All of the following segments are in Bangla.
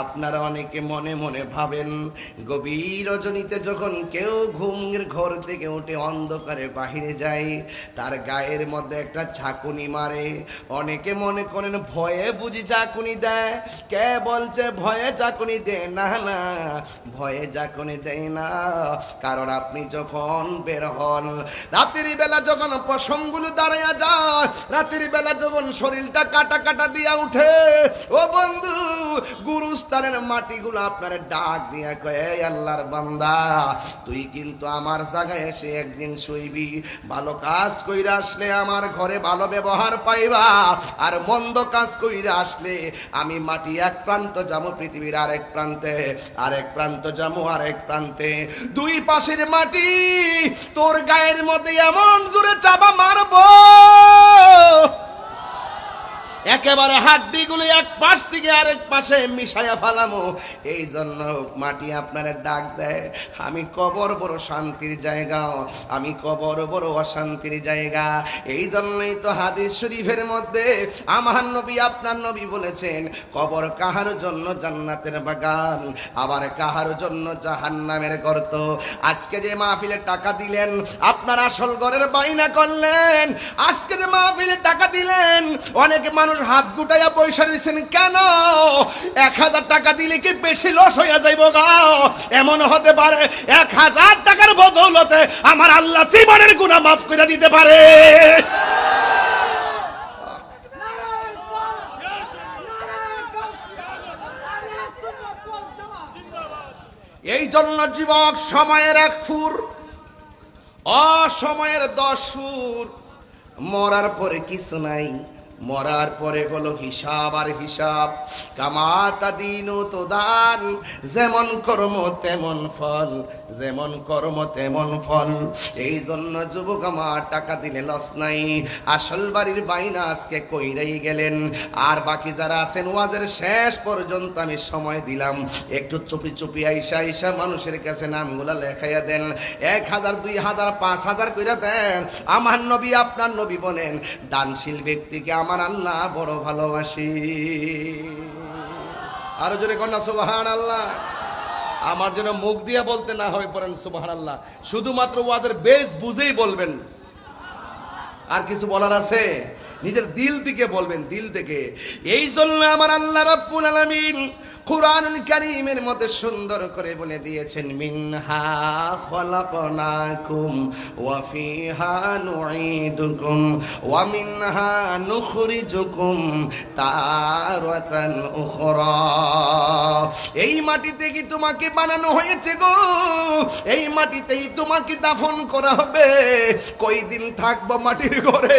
আপনারা অনেকে মনে মনে ভাবেন, গভীর রজনীতে যখন কেউ ঘুমের ঘর থেকে উঠে অন্ধকারে বাহিরে যায়, তার গায়ের মধ্যে একটা ঝাঁকুনি মারে। অনেকে মনে করেন, ভয়ে বুঝি ঝাঁকুনি দেয়, কে বলছে ভয়ে ঝাঁকুনি দেয় না না, ভয়ে ঝাঁকুনি দেয় না। কারণ আপনি যখন বের হন রাতের বেলা যখন পশমগুলো দাঁড়াইয়া যায় রাতের বেলা যখন শরীরটা কাটা কাটা দিয়া উঠে, ও বন্ধু গুরুস্থানের মাটিগুলো আপনার ডাক দিয়া কয়ে আল্লাহর বান্দা, তুই কিন্তু আমার জায়গায় এসে একদিন শুইবি। ভালো কাজ কইরা আসলে আমার ঘরে ভালো ব্যবহার পাইবা। আর মন্দ কাজ কইরা আসলে আমি মাটি এক প্রান্ত যাব পৃথিবীর আরেক প্রান্তে, আরেক প্রান্ত যাব আরেক প্রান্তে। দুই পাশের মাটি তোর গায়ের মধ্যে এমন জোরে চাপা মারবো। একেবারে হাড্ডিগুলো এক পাশ থেকে আরেক পাশে মিশাইয়া ফালামো। এই জন্য মাটি আপনার ডাক দেয়, আমি কবর বড় শান্তির জায়গা, আমি কবর বড় অশান্তির জায়গা। এই জন্যই তো হাদিস শরীফের মধ্যে আমার নবী আপনার নবী বলেছেন, কবর কাহার জন্য জান্নাতের বাগান, আবার কাহার জন্য জাহান্নামের গর্ত। আজকে যে মাহফিলে টাকা দিলেন, আপনার আসল ঘরের বাইনা করলেন। আজকে যে মাহফিলে টাকা দিলেন, অনেক মানুষ হাত গুটাইয়া পয়সা দিয়েছেন কেন? এক হাজার টাকা দিলে কি বেশি লস হইয়া যাইব গা? এমন হতে পারে এক হাজার টাকার বদৌলতে আমার আল্লাহ জীবনের গুণা মাফ করে দিতে পারে। এই জন্য যুবক, সময়ের এক ফুর, অসময়ের দশ ফুর, মরার পরে কিছু নাই। মরার পরে হলো হিসাব আর হিসাব। কামাতা দিন তো দান, যেমন কর্ম তেমন ফল, যেমন কর্ম তেমন ফল। এই জন্য যুবক আমার টাকা দিলে লস নাই। আসল বাড়ির বাইনা আজকে কইরাই গেলেন। আর বাকি যারা আছেন, ওয়াজের শেষ পর্যন্ত আমি সময় দিলাম। একটু চুপি চুপি আইসা আইসা মানুষের কাছে নামগুলা লেখাইয়া দেন। এক হাজার, দুই হাজার, পাঁচ হাজার কইরা দেন। আমার নবী, আপনার নবী বলেন, দানশীল ব্যক্তিকে আমার আল্লাহ বড় ভালোবাসি। আরও জোরে কন্যা সুবাহান আল্লাহ আমার যেন মুখ দিয়া বলতে না হয় পড়েন সুবাহান আল্লাহ শুধুমাত্র ওয়াজের বেশ বুঝেই বলবেন। আর কিছু বলার আছে? নিজের দিল থেকে বলবেন, দিল থেকে এই জন্য আমার আল্লাহ রাব্বুল আলামিন কোরআনুল কারীমের মধ্যে সুন্দর করে বলে দিয়েছেন, মিনহা খলাকনাকুম ওয়া ফিহা নুঈদুকুম ওয়া মিনহা নুখরিজুকুম তারাতান উখরা। এই মাটিতে কি তোমাকে বানানো হয়েছে গো? এই মাটিতেই তোমাকে দাফন করা হবে। কই দিন থাকব মাটির ঘরে?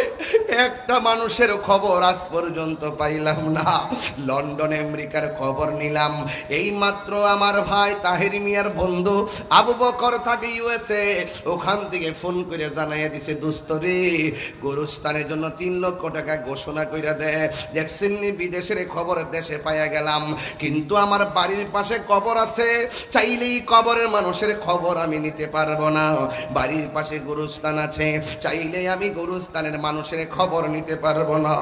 একটা মানুষের খবর আজ পর্যন্ত পাইলাম না। লন্ডন, আমেরিকার খবর নিলাম। এই মাত্র আমার ভাই তাহির মিয়ার বন্ধু আবু বকর থাকে ইউএসএ। ওখান থেকে ফোন করে জানাইয়া দিছে, দোস্ত রে, গরুস্থানের জন্য তিন লক্ষ টাকা ঘোষণা কইরা দেয় দেখছেন বিদেশের খবর দেশে পাইয়া গেলাম। কিন্তু আমার বাড়ির পাশে কবর আছে, চাইলেই কবরের মানুষের খবর আমি নিতে পারব না। বাড়ির পাশে গুরুস্থান আছে, চাইলেই আমি গুরুস্থানের মানুষের খবর নিতে পারব না।